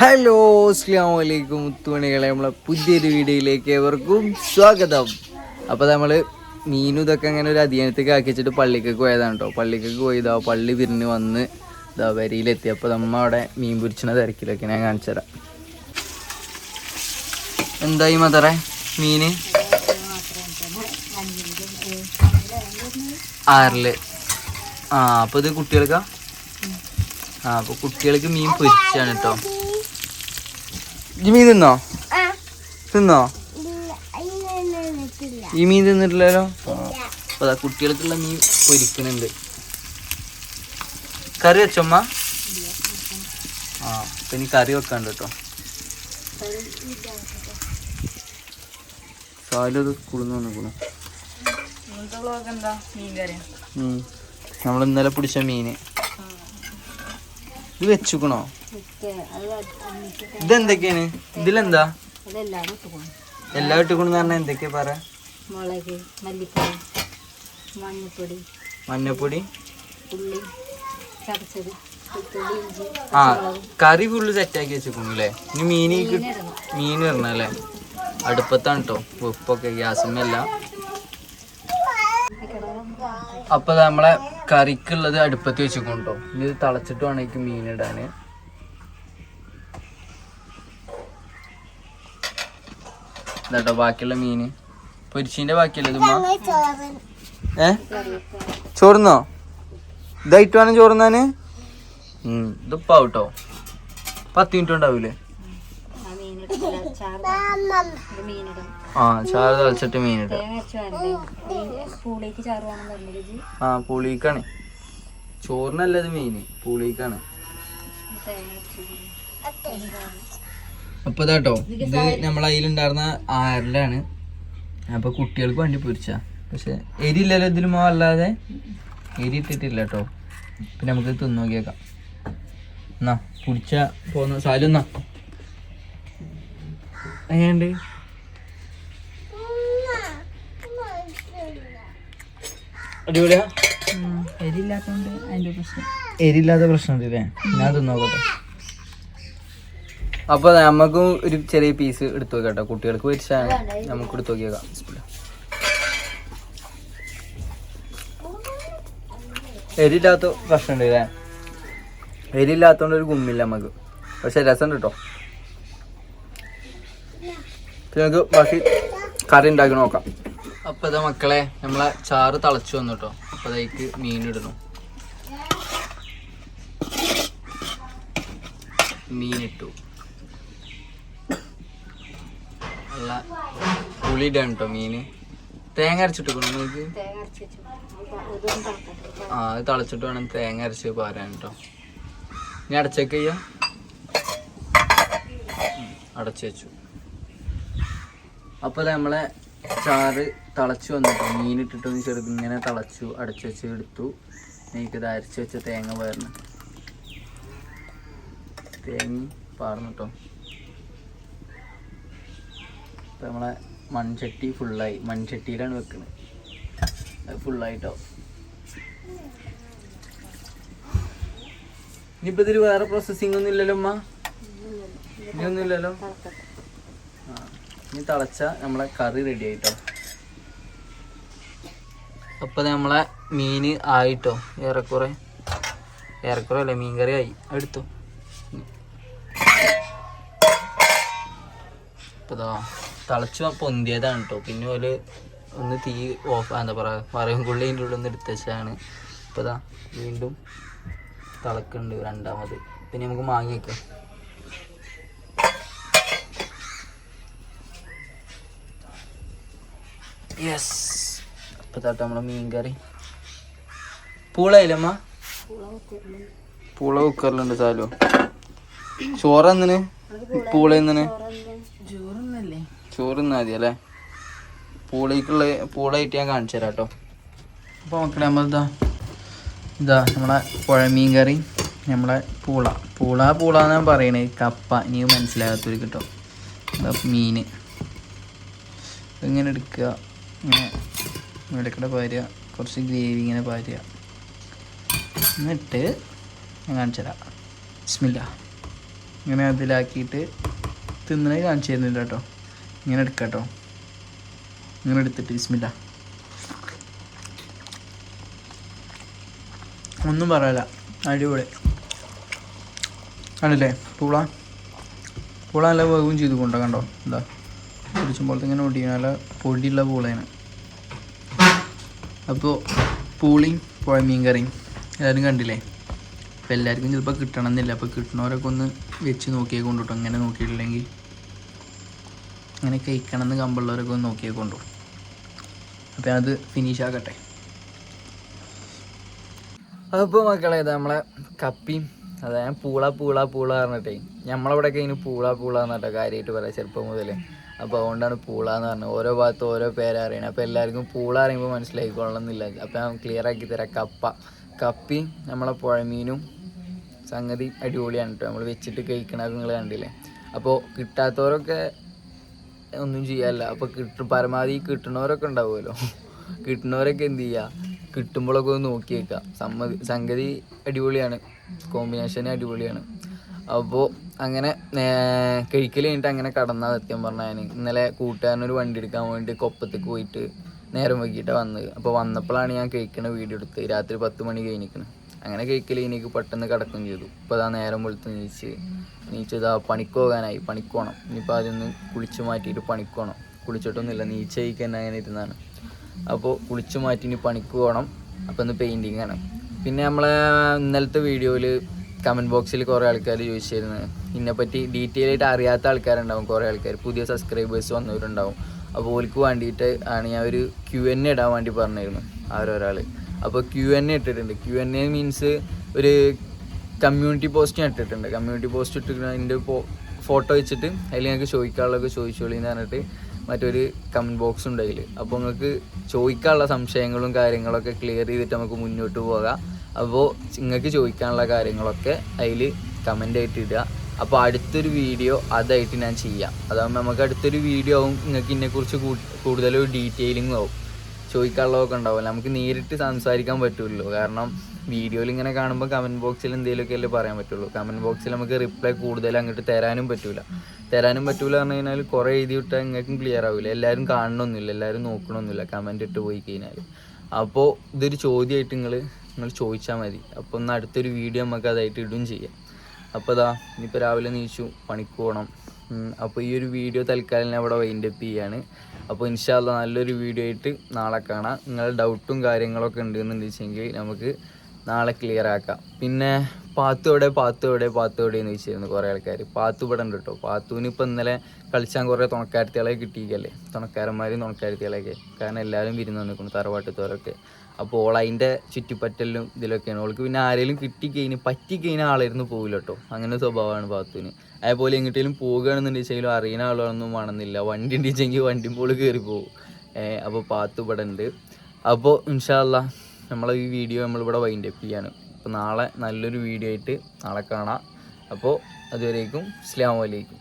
Hello അസ്ലാം വലൈക്കും മുത്തുമണികളെ. നമ്മളെ പുതിയൊരു വീഡിയോയിലേക്ക് ഏവർക്കും സ്വാഗതം. അപ്പോൾ നമ്മൾ മീനും ഇതൊക്കെ അങ്ങനെ ഒരു അധ്യയനത്തേക്ക് ആക്കി വെച്ചിട്ട് പള്ളിക്കൊക്കെ പോയതാണ് കേട്ടോ പള്ളിക്കൊക്കെ പോയതാ പള്ളി പിരിഞ്ഞ് വന്ന് ഇതാ വരിയിലെത്തി. അപ്പോൾ നമ്മ അവിടെ മീൻ പൊരിച്ചണ തിരക്കിലൊക്കെ ഞാൻ കാണിച്ചു തരാം. എന്തായി മദറെ? മീന്? ആറിൽ. ആ അപ്പോൾ ഇത് കുട്ടികൾക്കാ? ആ അപ്പോൾ കുട്ടികൾക്ക് മീൻ പൊരിച്ചാണ് കേട്ടോ മീൻ തിന്നോ? തിന്നോ? ഈ മീൻ തിന്നിട്ടില്ലല്ലോ? അപ്പൊ അതാ കുട്ടികൾക്കുള്ള മീൻ പൊരിക്കുന്നുണ്ട്. കറി വെച്ചമ്മ ആ അപ്പൊ ഇനി കറി വെക്കാണ്ട് കേട്ടോ. സാലത് കുളിന്ന് വന്നിക്കണു നമ്മൾ ഇന്നലെ പിടിച്ച മീന്. ഇത് വെച്ചുക്കണോ? ഇതെന്തൊക്കെയാണ്? ഇതിലെന്താ? എല്ലാം ഇട്ടുകൊണ്ടെന്ന് പറഞ്ഞാൽ എന്തൊക്കെയാ പറ? മുളക് മല്ലിപ്പൊടി മഞ്ഞപ്പൊടി മഞ്ഞപ്പൊടി. ഉള്ളി ചതച്ചത് ആ കറി ഫുള്ള് സെറ്റാക്കി അല്ലേ? ഇനി മീൻ മീൻ വരണം അല്ലേ? അടുപ്പത്താണ് കേട്ടോ ഉപ്പൊക്കെ ഗ്യാസുമല്ല അപ്പൊ നമ്മളെ കറിക്കുള്ളത് അടുപ്പത്ത് വെച്ചിരിക്കും കേട്ടോ ഇനി ഇത് തിളച്ചിട്ട് വേണം മീൻ ഇടാന്. ഇതാട്ടോ ബാക്കിയുള്ള മീന്. പൊരിച്ചീന്റെ ബാക്കിയല്ലേ ഇതുമ്മ ഏ? ചോറുന്നോ? ഇതായിട്ട് വേണം ചോറുന്നാന്? ഉം, ഇതിപ്പാവും കേട്ടോ പത്ത് മിനിറ്റ് ഉണ്ടാവൂലേ? ആ ചാറ് തളിച്ചിട്ട് മീനിട്ട് ആ പുളിക്കാണ്. ചോറിനല്ലത് മീന് പുളിക്കാണ്. അപ്പൊ ഇതാട്ടോ ഇത് നമ്മളെ അതിലുണ്ടായിരുന്ന ആരലാണ് അപ്പൊ കുട്ടികൾക്ക് വണ്ടി പൊരിച്ച. പക്ഷെ എരിയില്ലല്ലോ ഇതിലും അല്ലാതെ. എരി ഇട്ടിട്ടില്ല കേട്ടോ. പിന്നെ നമുക്ക് തിന്നു നോക്കിയേക്കാം. എന്നാ കുടിച്ച പോന്ന സാലു എങ്ങനെയുണ്ട്? അടിപൊളിയാ? അതിന്റെ പ്രശ്നം. എരിയില്ലാത്ത അല്ലേ ഞാൻ തിന്നോക്കട്ടെ അപ്പൊ നമുക്കും ഒരു ചെറിയ പീസ് എടുത്തു നോക്കാം കേട്ടോ കുട്ടികൾക്ക് വെച്ചാണ് നമുക്ക് എടുത്തു നോക്കിയേക്കാം. എരില്ലാത്ത പ്രശ്നമുണ്ട് അല്ലേ എരില്ലാത്തോണ്ട് ഒരു ഗുമ്മില്ല നമുക്ക്. പക്ഷെ രസമുണ്ട് കേട്ടോ നമുക്ക് ബാക്കി കറി ഉണ്ടാക്കി നോക്കാം. അപ്പൊ ഇതാ മക്കളെ നമ്മളെ ചാറ് തിളച്ചു വന്നു കേട്ടോ അപ്പൊ അതേക്ക് മീൻ ഇടണു മീനിട്ടു നല്ല പുളി കേട്ടോ മീന്? തേങ്ങ അരച്ചിട്ട് നിങ്ങൾക്ക്? ആ അത് തളച്ചിട്ട് വേണം തേങ്ങ അരച്ച് പാരാൻ കേട്ടോ ഇനി അടച്ചേക്ക് ചെയ്യാ അടച്ചു വെച്ചു. അപ്പൊ ദേ നമ്മളെ ചാറ് തിളച്ചു വന്നിട്ട് മീനിട്ടിട്ട് ഒന്ന് ചെറുത് ഇങ്ങനെ തിളച്ചു അടച്ചു വെച്ച് എടുത്തു. എനിക്കിത് അരച്ച് വെച്ച തേങ്ങ പേർന്ന് തേങ്ങ പാർന്നിട്ടോ നമ്മളെ മൺചട്ടി ഫുള്ളായി മൺചട്ടിയിലാണ് വെക്കുന്നത് അത് ഫുള്ളായിട്ടോ ഇനിയിപ്പോ ഇതിൽ വേറെ പ്രോസസ്സിംഗ് ഒന്നും ഇല്ലല്ലോ അമ്മ ഇനിയൊന്നും ഇല്ലല്ലോ? ആ ഇനി തിളച്ച നമ്മളെ കറി റെഡി ആയിട്ടോ. അപ്പൊ ദേ നമ്മളെ മീന് ആയിട്ടോ ഏറെക്കുറെ. ഏറെക്കുറെ അല്ലേ മീൻ കറി ആയി എടുത്തു ഇപ്പൊ ദാ. തിളച്ച് പൊന്തിയതാണ് കേട്ടോ പിന്നെ ഓൽ ഒന്ന് തീ ഓഫ് എന്താ പറയാ പറയും കൊള്ളിന്റെ ഉള്ളിൽ ഒന്ന് എടുത്തച്ചാണ് ഇപ്പൊ ദാ വീണ്ടും തിളക്കുന്നുണ്ട് രണ്ടാമത്. പിന്നെ നമുക്ക് മാങ്ങി വെക്കാം. യെസ് ഇപ്പൊ തട്ട നമ്മളെ മീൻ കറി പൂളയില്ലമ്മ പൂള കുക്കറിലുണ്ട് സാലോ. ചോറ് എന്തിന്? പൂള ചോറൊന്നല്ലേ ചോറ് മതി അല്ലേ? പൂളേക്കുള്ള പൂളായിട്ട് ഞാൻ കാണിച്ചു തരാം കേട്ടോ. അപ്പോൾ മക്കളെ നമ്മളിതാ ഇതാ നമ്മളെ പുഴമീൻ കറി നമ്മളെ പൂള. പൂള പൂള എന്നാണ് പറയണേ? കപ്പ. ഇനി മനസ്സിലാകാത്തൊരു കേട്ടോ. മീൻ. ഇങ്ങനെ എടുക്കുക? ഇങ്ങനെ ഇടയ്ക്കിടെ പാരുക. കുറച്ച് ഗ്രേവി ഇങ്ങനെ പാരുക. എന്നിട്ട് ഞാൻ കാണിച്ചു തരാം. ബിസ്മില്ല. ഇങ്ങനെ അതിലാക്കിയിട്ട് തിന്നണേ കാണിച്ചു തരുന്നില്ല കേട്ടോ. ഇങ്ങനെ എടുക്കാട്ടോ. കേട്ടോ ഇങ്ങനെ എടുത്തിട്ട് ബിസ്മില്ല. ഒന്നും പറയല അടിപൊളി. ആണല്ലേ പൂള? പൂള നല്ല വേവും ചെയ്ത് കൊണ്ടോ കണ്ടോ? എന്താ കുടിച്ചുമ്പോഴത്തെ ഇങ്ങനെ ഓടി നല്ല പൊടിയുള്ള പൂളയാണ്. അപ്പോൾ പൂളിയും പുഴ മീൻ കറിയും എല്ലാവരും കണ്ടില്ലേ? അപ്പോൾ എല്ലാവർക്കും ചിലപ്പോൾ കിട്ടണമെന്നില്ല. അപ്പോൾ കിട്ടണവരൊക്കെ ഒന്ന് വെച്ച് നോക്കിയേ കൊണ്ടുട്ടോ. അങ്ങനെ നോക്കിയിട്ടില്ലെങ്കിൽ അങ്ങനെ കഴിക്കണം എന്ന് കമ്പുള്ളവരൊക്കെ ഒന്ന് നോക്കിയേ കൊണ്ടു. അപ്പോൾ അത് ഫിനിഷ് ആക്കട്ടെ. അപ്പോൾ മക്കളെ ഇത് നമ്മളെ കപ്പി. അതായത് പൂള പൂള പൂള പറഞ്ഞിട്ടേ. നമ്മളവിടെയൊക്കെ ഇനി പൂള പൂള എന്നിട്ടോ കാര്യമായിട്ട് പറയാം ചെറുപ്പം മുതൽ അപ്പോൾ അതുകൊണ്ടാണ് പൂള എന്ന് പറഞ്ഞത്. ഓരോ ഭാഗത്ത് ഓരോ പേര് അറിയണം. അപ്പോൾ എല്ലാവർക്കും പൂള അറിയുമ്പോൾ മനസ്സിലായിക്കൊള്ളണമെന്നില്ല അപ്പോൾ ഞാൻ ക്ലിയർ ആക്കി തരാം. കപ്പ. കപ്പി നമ്മളെ പുഴമീനും സംഗതി അടിപൊളിയാണ് കേട്ടോ നമ്മൾ വെച്ചിട്ട് കഴിക്കണത് നിങ്ങൾ കണ്ടില്ലേ. അപ്പോൾ കിട്ടാത്തവരൊക്കെ ഒന്നും ചെയ്യാല്ല അപ്പോൾ കിട്ടും പരമാവധി കിട്ടണവരൊക്കെ ഉണ്ടാവുമല്ലോ. കിട്ടണവരൊക്കെ എന്ത് ചെയ്യുക കിട്ടുമ്പോഴൊക്കെ ഒന്ന് നോക്കി സമ്മതി സംഗതി അടിപൊളിയാണ്. കോമ്പിനേഷൻ അടിപൊളിയാണ്. അപ്പോൾ അങ്ങനെ കഴിക്കൽ കഴിഞ്ഞിട്ട് അങ്ങനെ കടന്ന സത്യം പറഞ്ഞാൽ ഞാൻ ഇന്നലെ കൂട്ടുകാരനൊരു വണ്ടി എടുക്കാൻ വേണ്ടി കൊപ്പത്തേക്ക് പോയിട്ട് നേരം വൈകിട്ടാണ് വന്നത്. അപ്പോൾ വന്നപ്പോഴാണ് ഞാൻ കഴിക്കണ വീഡിയോ എടുത്ത് രാത്രി പത്ത് മണി കഴിഞ്ഞിരിക്കണം. അങ്ങനെ കഴിക്കൽ എനിക്ക് പെട്ടെന്ന് കിടക്കുകയും ചെയ്തു. ഇപ്പോൾ അതാ നേരം വെളുത്ത് നീച്ച് നീച്ച് ഇതാ പണിക്ക് പോകാനായി പണിക്കോണം ഇനിയിപ്പോൾ അതിൽ നിന്ന് കുളിച്ച് മാറ്റിയിട്ട് പണിക്കോണം കുളിച്ചിട്ടൊന്നുമില്ല നീച്ച് കഴിക്കാൻ അങ്ങനെ ഇരുന്നാണ്. അപ്പോൾ കുളിച്ച് മാറ്റി ഇനി പണിക്ക് പോകണം. അപ്പോൾ ഒന്ന് പെയിന്റിങ് ആണ്. പിന്നെ നമ്മളെ ഇന്നലത്തെ വീഡിയോയിൽ കമന്റ് ബോക്സിൽ കുറേ ആൾക്കാർ ചോദിച്ചിരുന്നു. ഇതിനെപ്പറ്റി ഡീറ്റെയിൽ ആയിട്ട് അറിയാത്ത ആൾക്കാരുണ്ടാവും കുറേ ആൾക്കാർ പുതിയ സബ്സ്ക്രൈബേഴ്സ് വന്നവരുണ്ടാവും. അപ്പോൾ ഓൽക്ക് വേണ്ടിയിട്ട് ആണ് ഞാൻ ഒരു ക്യു എൻ ഇടാൻ വേണ്ടി പറഞ്ഞിരുന്നു. ആരൊരാൾ അപ്പോൾ ക്യു എൻ എ ഇട്ടിട്ടുണ്ട്. ക്യു എൻ എ മീൻസ് ഒരു കമ്മ്യൂണിറ്റി പോസ്റ്റ് ഞാൻ ഇട്ടിട്ടുണ്ട്. കമ്മ്യൂണിറ്റി പോസ്റ്റ് ഇട്ടിട്ട് അതിന്റെ ഫോട്ടോ വെച്ചിട്ട് അതിൽ ഞങ്ങൾക്ക് ചോദിക്കാനുള്ളതൊക്കെ ചോദിച്ചോളി എന്ന് പറഞ്ഞിട്ട് മറ്റൊരു കമന്റ് ബോക്സ് ഉണ്ട് അതിൽ അപ്പോൾ നിങ്ങൾക്ക് ചോദിക്കാനുള്ള സംശയങ്ങളും കാര്യങ്ങളൊക്കെ ക്ലിയർ ചെയ്തിട്ട് നമുക്ക് മുന്നോട്ട് പോകാം. അപ്പോൾ നിങ്ങൾക്ക് ചോദിക്കാനുള്ള കാര്യങ്ങളൊക്കെ അതിൽ കമന്റ് ആയിട്ട് ഇടുക. അപ്പോൾ അടുത്തൊരു വീഡിയോ അതായിട്ട് ഞാൻ ചെയ്യാം. അതാകുമ്പോൾ നമുക്ക് അടുത്തൊരു വീഡിയോ ആവും. നിങ്ങൾക്ക് ഇതിനെക്കുറിച്ച് കൂടുതൽ ഡീറ്റെയിലിംഗ് ആവും. ചോദിക്കാനുള്ളതൊക്കെ ഉണ്ടാവില്ല നമുക്ക് നേരിട്ട് സംസാരിക്കാൻ പറ്റുമല്ലോ കാരണം വീഡിയോയിൽ ഇങ്ങനെ കാണുമ്പോൾ കമന്റ് ബോക്സിൽ എന്തെങ്കിലുമൊക്കെ അല്ലേ പറയാൻ പറ്റുള്ളൂ. കമന്റ് ബോക്സിൽ നമുക്ക് റിപ്ലൈ കൂടുതൽ അങ്ങോട്ട് തരാനും പറ്റില്ല തരാനും പറ്റില്ല പറഞ്ഞു കഴിഞ്ഞാൽ കുറേ എഴുതി വിട്ടാൽ നിങ്ങൾക്കും ക്ലിയർ ആവില്ല എല്ലാവരും കാണണമെന്നില്ല എല്ലാവരും നോക്കണമൊന്നുമില്ല. കമന്റ് ഇട്ട് പോയി കഴിഞ്ഞാൽ അപ്പോൾ ഇതൊരു ചോദ്യമായിട്ട് നിങ്ങൾ നിങ്ങൾ ചോദിച്ചാൽ മതി. അപ്പോൾ ഒന്ന് അടുത്തൊരു വീഡിയോ നമുക്ക് അതായിട്ട് ഇടും ചെയ്യാം. അപ്പോൾ ഇതാ ഇനിയിപ്പോൾ രാവിലെ നീച്ചു പണിക്ക് പോകണം. അപ്പോൾ ഈ ഒരു വീഡിയോ തൽക്കാലം ഞാൻ ഇവിടെ വൈൻഡ് അപ്പ് ചെയ്യാണ് അപ്പോൾ ഇൻഷാല്ല നല്ലൊരു വീഡിയോ ആയിട്ട് നാളെ കാണാം. നിങ്ങളുടെ ഡൗട്ടും കാര്യങ്ങളൊക്കെ ഉണ്ടെന്ന് വെച്ചെങ്കിൽ നമുക്ക് നാളെ ക്ലിയർ ആക്കാം. പിന്നെ പാത്തു എവിടെ പാത്തു എവിടെ പാത്തു എവിടെ എന്ന് വെച്ചിരുന്നു കുറേ ആൾക്കാർ. പാത്തു ഇവിടെ ഉണ്ട് കേട്ടോ പാത്തുവിന് ഇപ്പം ഇന്നലെ കളിച്ചാൽ കുറേ തുണക്കാരത്തികളെ കിട്ടിയിക്കല്ലേ തുണക്കാരന്മാരും തുണക്കാരത്തികളെയൊക്കെ. കാരണം എല്ലാവരും വിരുന്ന് നിൽക്കുന്നു തറവാട്ടത്തോരൊക്കെ അപ്പോൾ ഓൾ അതിന്റെ ചുറ്റിപ്പറ്റലിലും ഇതിലൊക്കെയാണ്. ഓൾക്ക് പിന്നെ ആരെങ്കിലും കിട്ടിക്കഴിഞ്ഞ് പറ്റിക്കഴിഞ്ഞാൽ ആളായിരുന്നു പോകില്ല കേട്ടോ അങ്ങനെ സ്വഭാവമാണ് പാത്തുവിന് അതേപോലെ എങ്ങോട്ടേലും പോകുകയാണെന്നുണ്ടെങ്കിലും അറിയുന്ന ആളൊന്നും വേണമെന്നില്ല. വണ്ടി ഉണ്ടെങ്കിൽ വണ്ടി പോൾ കയറി പോകും അപ്പോൾ പാത്തു ഇവിടെ ഉണ്ട് അപ്പോൾ ഇൻഷാല്ല നമ്മളെ ഈ വീഡിയോ നമ്മളിവിടെ വൈൻഡ് അപ്പ് ചെയ്യാണ്. അപ്പോൾ നാളെ നല്ലൊരു വീഡിയോ ആയിട്ട് നാളെ കാണാം. അപ്പോൾ അതുവരേക്കും അസ്സാം വലൈക്കും